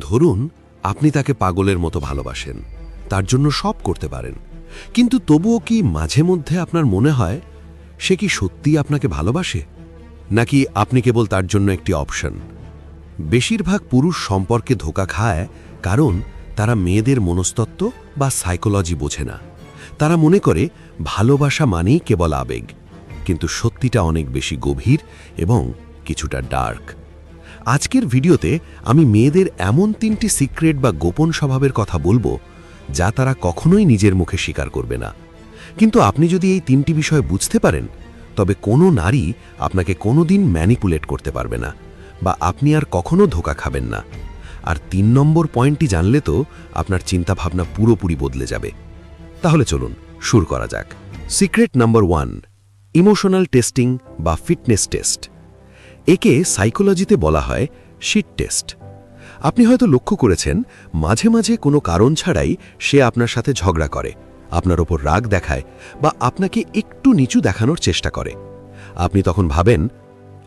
ধরুন, আপনি তাকে পাগলের মতো ভালোবাসেন, তার জন্য সব করতে পারেন। কিন্তু তবুও কি মাঝে মধ্যে আপনার মনে হয়, সে কি সত্যি আপনাকে ভালোবাসে? নাকি আপনি কেবল তার জন্য একটি অপশন? বেশিরভাগ পুরুষ সম্পর্কে ধোকা খায় কারণ তারা মেয়েদের মনস্তত্ত্ব বা সাইকোলজি বোঝে না। তারা মনে করে, ভালোবাসা মানেই কেবল আবেগ। কিন্তু সত্যিটা অনেক বেশি গভীর এবং কিছুটা ডার্ক। আজকের ভিডিওতে আমি মেয়েদের এমন তিনটি সিক্রেট বা গোপন স্বভাবের কথা বলব যা তারা কখনোই নিজের মুখে স্বীকার করবে না। কিন্তু আপনি যদি এই তিনটি বিষয় বুঝতে পারেন, তবে কোনো নারী আপনাকে কোনোদিন ম্যানিপুলেট করতে পারবে না বা আপনি আর কখনো ধোকা খাবেন না। আর তিন নম্বর পয়েন্টটি জানলে তো আপনার চিন্তাভাবনা পুরোপুরি বদলে যাবে। তাহলে চলুন শুরু করা যাক। Secret number one, emotional testing বা ফিটনেস টেস্ট। একে সাইকোলজিতে বলা হয় শিট টেস্ট। আপনি হয়তো লক্ষ্য করেছেন, মাঝে মাঝে কোনো কারণ ছাড়াই সে আপনার সাথে ঝগড়া করে, আপনার ওপর রাগ দেখায় বা আপনাকে একটু নিচু দেখানোর চেষ্টা করে। আপনি তখন ভাবেন,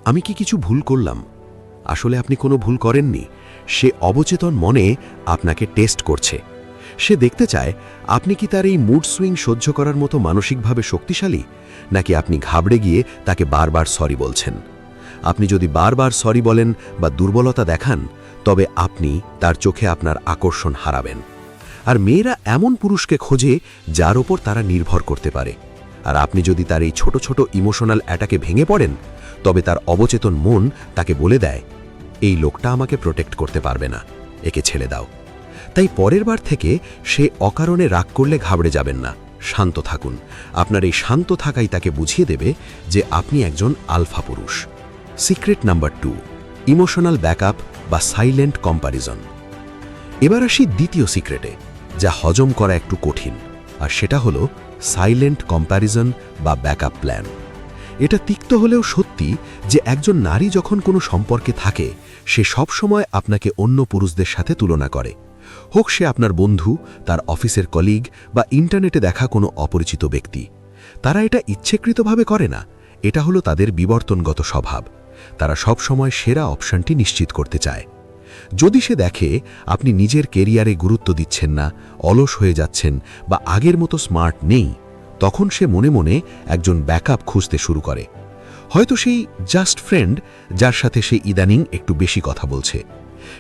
আমি কি কিছু ভুল করলাম? আসলে আপনি কোনো ভুল করেননি। সে অবচেতন মনে আপনাকে টেস্ট করছে। সে দেখতে চায়, আপনি কি তার এই মুড সুইং সহ্য করার মতো মানসিকভাবে শক্তিশালী? নাকি আপনি ঘাবড়ে গিয়ে তাকে বারবার সরি বলছেন? আপনি যদি বারবার সরি বলেন বা দুর্বলতা দেখান, তবে আপনি তার চোখে আপনার আকর্ষণ হারাবেন। আর মেয়েরা এমন পুরুষকে খোঁজে যার ওপর তারা নির্ভর করতে পারে। আর আপনি যদি তার এই ছোট ছোট ইমোশনাল অ্যাটাকে ভেঙে পড়েন, তবে তার অবচেতন মন তাকে বলে দেয়, এই লোকটা আমাকে প্রোটেক্ট করতে পারবে না, একে ছেড়ে দাও। তাই পরের বার থেকে সে অকারণে রাগ করলে ঘাবড়ে যাবেন না, শান্ত থাকুন। আপনার এই শান্ত থাকাই তাকে বুঝিয়ে দেবে যে আপনি একজন আলফা পুরুষ। Secret number two, emotional backup বা সাইলেন্ট কম্প্যারিজন এবার আসি দ্বিতীয় সিক্রেটে, যা হজম করা একটু কঠিন, আর সেটা হলো সাইলেন্ট কম্প্যারিজন বা ব্যাকআপ প্ল্যান। এটা তিক্ত হলেও সত্যি যে একজন নারী যখন কোনো সম্পর্কে থাকে, সে সব সময় আপনাকে অন্য পুরুষদের সাথে তুলনা করে। হোক সে আপনার বন্ধু, তার অফিসের কলিগ বা ইন্টারনেটে দেখা কোনো অপরিচিত ব্যক্তি। তারা এটা ইচ্ছেকৃতভাবে করে না। এটা হলো তাদের বিবর্তনগত স্বভাব। তারা সব সময় সেরা অপশনটি নিশ্চিত করতে চায়। যদি সে দেখে আপনি নিজের কেরিয়ারে গুরুত্ব দিচ্ছেন না, অলস হয়ে যাচ্ছেন বা আগের মতো স্মার্ট নেই, তখন সে মনে মনে একজন ব্যাকআপ খুঁজতে শুরু করে। হয়তো সেই জাস্ট ফ্রেন্ড যার সাথে সে ইদানিং একটু বেশি কথা বলছে।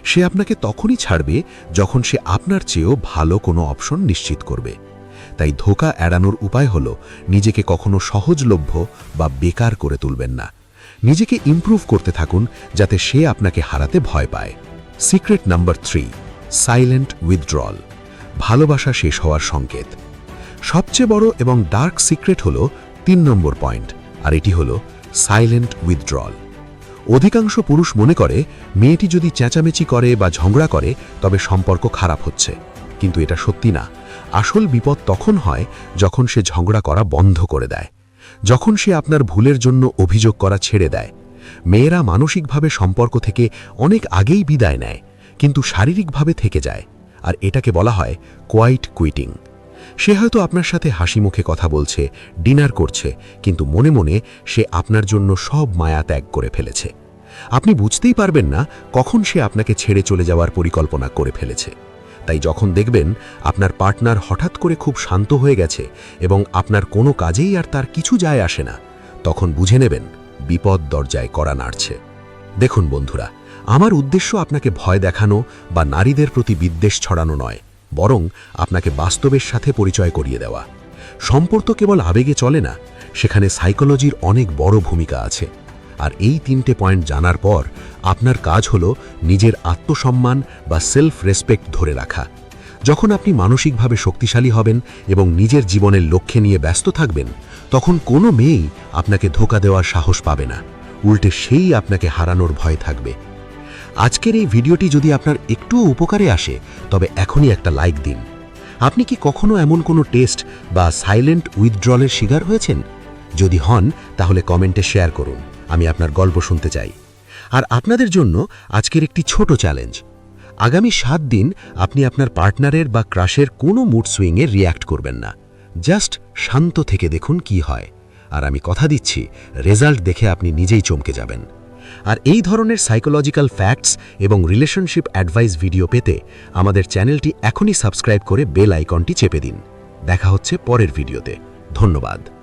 সে আপনাকে তখনই ছাড়বে যখন সে আপনার চেয়েও ভালো কোনো অপশন নিশ্চিত করবে। তাই ধোকা এড়ানোর উপায় হল নিজেকে কখনো সহজলভ্য বা বেকার করে তুলবেন না। নিজেকে ইমপ্রুভ করতে থাকুন যাতে সে আপনাকে হারাতে ভয় পায়। Secret number three silent withdrawal ভালোবাসা শেষ হওয়ার সংকেত। সবচেয়ে বড় এবং ডার্ক সিক্রেট হল তিন নম্বর পয়েন্ট আর এটি হল সাইলেন্ট উইথড্রল অধিকাংশ পুরুষ মনে করে, মেয়েটি যদি চেঁচামেচি করে বা ঝগড়া করে, তবে সম্পর্ক খারাপ হচ্ছে। কিন্তু এটা সত্যি না। আসল বিপদ তখন হয় যখন সে ঝগড়া করা বন্ধ করে দেয়। যখন সে আপনার ভুলের জন্য অভিযোগ করা ছেড়ে দেয়, মেয়েরা মানসিকভাবে সম্পর্ক থেকে অনেক আগেই বিদায় নেয়, কিন্তু শারীরিকভাবে থেকে যায়, আর এটাকে বলা হয় কোয়াইট কুইটিং সে হয়তো আপনার সাথে হাসি মুখে কথা বলছে ডিনার করছে, কিন্তু মনে মনে সে আপনার জন্য সব মায়া ত্যাগ করে ফেলেছে। আপনি বুঝতেই পারবেন না কখন সে আপনাকে ছেড়ে চলে যাওয়ার পরিকল্পনা করে ফেলেছে। তাই যখন দেখবেন আপনার পার্টনার হঠাৎ করে খুব শান্ত হয়ে গেছে এবং আপনার কোনো কাজেই আর তার কিছু যায় আসে না, তখন বুঝে নেবেন বিপদ দরজায় করা নাড়ছে। দেখুন বন্ধুরা, আমার উদ্দেশ্য আপনাকে ভয় দেখানো বা নারীদের প্রতি বিদ্বেষ ছড়ানো নয়, বরং আপনাকে বাস্তবের সাথে পরিচয় করিয়ে দেওয়া। সম্পর্ক কেবল আবেগে চলে না, সেখানে সাইকোলজির অনেক বড় ভূমিকা আছে। আর এই তিনটে পয়েন্ট জানার পর আপনার কাজ হলো নিজের আত্মসম্মান বা সেলফ রেসপেক্ট ধরে রাখা। যখন আপনি মানসিকভাবে শক্তিশালী হবেন এবং নিজের জীবনের লক্ষ্যে নিয়ে ব্যস্ত থাকবেন, তখন কোনো মেয়েই আপনাকে ধোকা দেওয়ার সাহস পাবে না। উল্টে সেই আপনাকে হারানোর ভয় থাকবে। আজকের এই ভিডিওটি যদি আপনার একটুও উপকারে আসে, তবে এখনই একটা লাইক দিন। আপনি কি কখনো এমন কোনো টেস্ট বা সাইলেন্ট উইথড্রলের শিকার হয়েছেন? যদি হন, তাহলে কমেন্টে শেয়ার করুন। আমি আপনার গল্প শুনতে চাই। আর আপনাদের জন্য আজকের একটি ছোট চ্যালেঞ্জ আগামী সাত দিন আপনি আপনার পার্টনারের বা ক্রাশের কোনো মুড সুইংয়ে রিয়্যাক্ট করবেন না। জাস্ট শান্ত থেকে দেখুন কি হয়। আর আমি কথা দিচ্ছি রেজাল্ট দেখে আপনি নিজেই চমকে যাবেন। আর এই ধরনের সাইকোলজিক্যাল ফ্যাক্টস এবং রিলেশনশিপ অ্যাডভাইস ভিডিও পেতে আমাদের চ্যানেলটি এখনই সাবস্ক্রাইব করে বেল আইকনটি চেপে দিন। দেখা হচ্ছে পরের ভিডিওতে ধন্যবাদ।